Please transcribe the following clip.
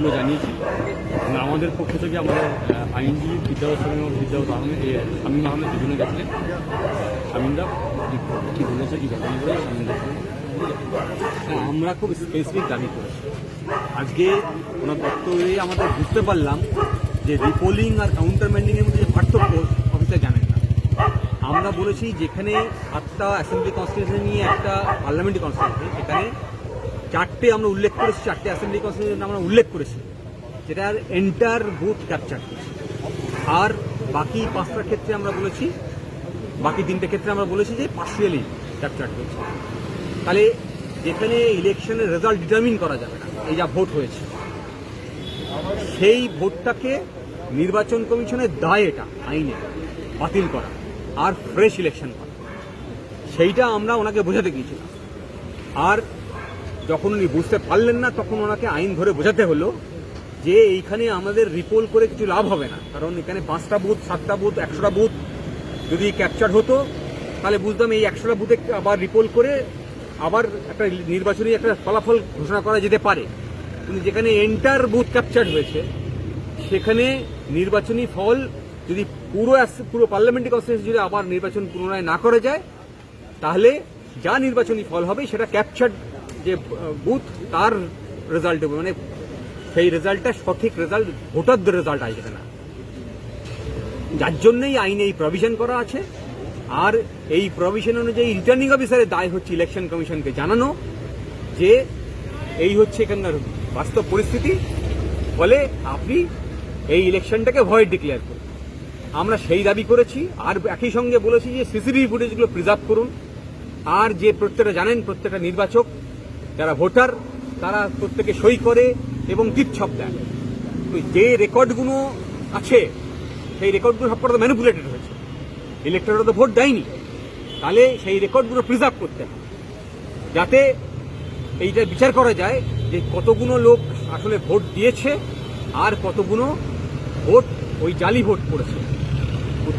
এগুলো জানিয়েছি। এবং আমাদের পক্ষ থেকে আমাদের আইনজীবী বিদ্যাউত বিদ্যাউত আহমেদ শামীম আহমেদ দুজনে গেছিলেন। শামীমদা কি- বলেছে কি ঘটনা হ্যাঁ, আমরা খুব স্পেসিফিক দাবি করেছি। আজকে ওনার বক্তব্যে আমাদের বুঝতে পারলাম যে রিপোলিং আর কাউন্টার এর মধ্যে যে পার্থক্য অফিসার জানেন না। আমরা বলেছি যেখানে আটটা অ্যাসেম্বলি কনস্টিটিউশন নিয়ে একটা পার্লামেন্টারি কনস্টিটিউশন সেখানে চারটে আমরা উল্লেখ করেছি, চারটে অ্যাসেম্বলি কনস্টিটিউশন আমরা উল্লেখ করেছি, যেটার এন্টার বুথ ক্যাপচার করছে। আর বাকি পাঁচটার ক্ষেত্রে আমরা বলেছি, বাকি তিনটে ক্ষেত্রে আমরা বলেছি যে পার্সিয়ালি ক্যাপচার করছে তাহলে যেখানে ইলেকশনের রেজাল্ট ডিটারমিন করা যাবে না, এই যা ভোট হয়েছে, সেই ভোটটাকে নির্বাচন কমিশনের দায় এটা, আইনে, বাতিল করা, আর ফ্রেশ ইলেকশন করা। সেইটা আমরা ওনাকে বোঝাতে গিয়েছিলাম। আর যখন উনি বুঝতে পারলেন না, তখন ওনাকে আইন ধরে বোঝাতে হলো যে এইখানে আমাদের রিপোল করে কিছু লাভ হবে না। কারণ এখানে পাঁচটা বুথ, সাতটা বুথ, একশোটা বুথ যদি ক্যাপচার হতো, তাহলে বুঝতাম এই একশোটা বুথে আবার রিপোল করে আবার একটা নির্বাচনী একটা ফলাফল ঘোষণা করা যেতে পারে। কিন্তু যেখানে এন্টার বুথ ক্যাপচার হয়েছে, সেখানে নির্বাচনী ফল যদি পুরো পুরো পার্লামেন্টারি কনস্টিটিউন্সি যদি আবার নির্বাচন পুনরায় না করা যায়, তাহলে যা নির্বাচনী ফল হবে সেটা ক্যাপচার যে বুথ তার রেজাল্ট মানে সেই রেজাল্টটা সঠিক রেজাল্ট ভোটারদের রেজাল্ট আসবে না। যার জন্যই আইনে এই প্রভিশন করা আছে। আর এই প্রভিশন অনুযায়ী রিটার্নিং অফিসারের দায় হচ্ছে ইলেকশন কমিশনকে জানানো, যে এই হচ্ছে এখানকার বাস্তব পরিস্থিতি। ফলে আপনি এই ইলেকশনটাকে ভয়েড ডিক্লেয়ার করুন। আমরা সেই দাবি করেছি। আর একই সঙ্গে বলেছি যে সিসিটিভি ফুটেজগুলো প্রিজার্ভ করুন। আর যে প্রত্যেকটা জানেন, প্রত্যেকটা নির্বাচক যারা ভোটার, তারা প্রত্যেকে সই করে এবং টিপছপ দেয়। তো যে রেকর্ডগুলো আছে, সেই রেকর্ডগুলো সবকটা ম্যানিপুলেটেড হয়েছে। ইলেক্টররা তো ভোট দেয়নি। তাহলে সেই রেকর্ডগুলো প্রিজার্ভ করতে হবে। যাতে এইটা বিচার করা যায় যে কতগুলো লোক আসলে ভোট দিয়েছে আর কতগুলো ভোট ওই জালি ভোট করেছে। ভোট